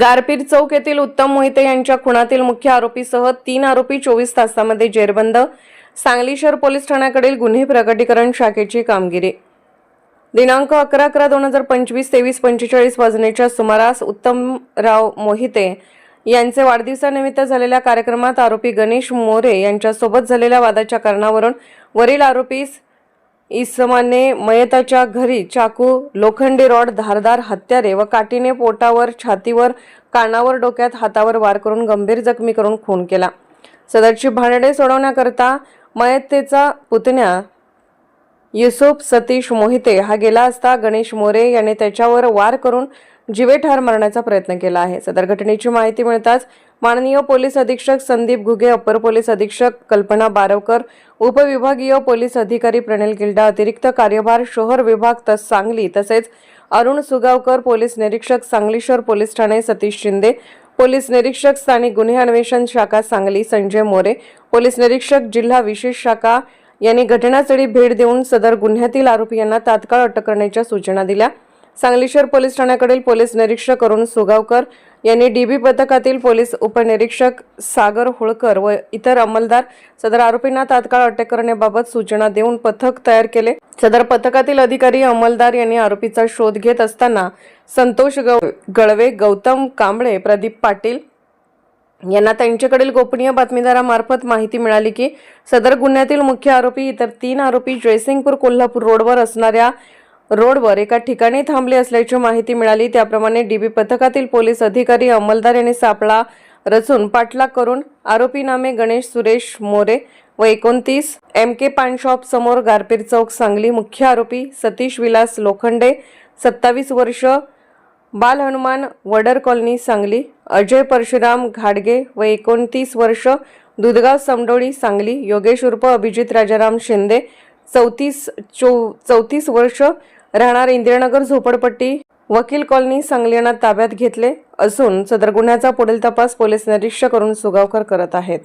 गारपीट चौक येथील उत्तम मोहिते यांच्या खुनातील मुख्य आरोपीसह तीन आरोपी चोवीस तासामध्ये जेरबंद. सांगली शहर पोलीस ठाण्याकडील गुन्हे प्रकटीकरण शाखेची कामगिरी. दिनांक अकरा अकरा दोन हजार पंचवीस तेवीस पंचेचाळीस वाजण्याच्या सुमारास उत्तमराव मोहिते यांचे वाढदिवसानिमित्त झालेल्या कार्यक्रमात आरोपी गणेश मोरे यांच्यासोबत झालेल्या वादाच्या कारणावरून वरील आरोपीस इसमाने मयताच्या घरी चाकू लोखंडी रॉड धारदार हत्यारे व काठीने पोटावर छातीवर कानावर डोक्यात हातावर वार करून गंभीर जखमी करून खून केला. सदरची भांडणे सोडवण्याकरता मयतेचा पुतण्या युसुफ सतीश मोहिते हा गेला असता गणेश मोरे याने त्याच्यावर वार करून जीवे ठार मारण्याचा प्रयत्न केला आहे. सदर घटनेची माहिती मिळताच माननीय पोलीस अधीक्षक संदीप घुगे अप्पर पोलीस अधीक्षक कल्पना बारवकर उपविभागीय पोलीस अधिकारी प्रणिल गिल्डा अतिरिक्त कार्यभार शहर विभाग तस सांगली तसेच अरुण सुगावकर पोलीस निरीक्षक सांगली शहर पोलीस ठाणे सतीश शिंदे पोलीस निरीक्षक स्थानिक गुन्हे अन्वेषण शाखा सांगली संजय मोरे पोलीस निरीक्षक जिल्हा विशेष शाखा यांनी घटनास्थळी भेट देऊन सदर गुन्ह्यातील आरोपी यांना तात्काळ अटक करण्याच्या सूचना दिल्या. सांगली शहर पोलीस ठाण्याकडील पोलीस निरीक्षक अरुण सुगावकर यांनी डीबी पथकातील पोलीस उपनिरीक्षक सागर होळकर व इतर अंमलदार सदर आरोपींना तात्काळ अटक करण्याबाबत सूचना देऊन पथक तयार केले. सदर पथकातील अधिकारी अंमलदार यांनी आरोपीचा शोध घेत असताना संतोष गळवे गौतम कांबळे प्रदीप पाटील यांना त्यांच्याकडील गोपनीय बातमीदारामार्फत माहिती मिळाली की सदर गुन्ह्यातील मुख्य आरोपी इतर तीन आरोपी जयसिंगपूर कोल्हापूर रोडवर असणाऱ्या रोडवर एका ठिकाणी थांबले असल्याची माहिती मिळाली. त्याप्रमाणे डीबी पथकातील पोलीस अधिकारी अंमलदार यांनी सापळा रचून पाठलाग करून आरोपी नामे गणेश सुरेश मोरे व एकोणतीस एम के पान शॉप समोर गारपीर चौक सांगली. मुख्य आरोपी सतीश विलास लोखंडे सत्तावीस वर्ष बाल हनुमान वडर कॉलनी सांगली. अजय परशुराम घाडगे व एकोणतीस वर्ष दुधगाव समडोळी सांगली योगेश उर्फ अभिजित राजाराम शिंदे चौतीस चौ चौतीस वर्ष राहणार इंदिरानगर झोपडपट्टी वकील कॉलनी सांगली यांना ताब्यात घेतले असून सदर गुन्ह्याचा पुढील तपास पोलीस निरीक्षक करून सुगावकर करत आहेत.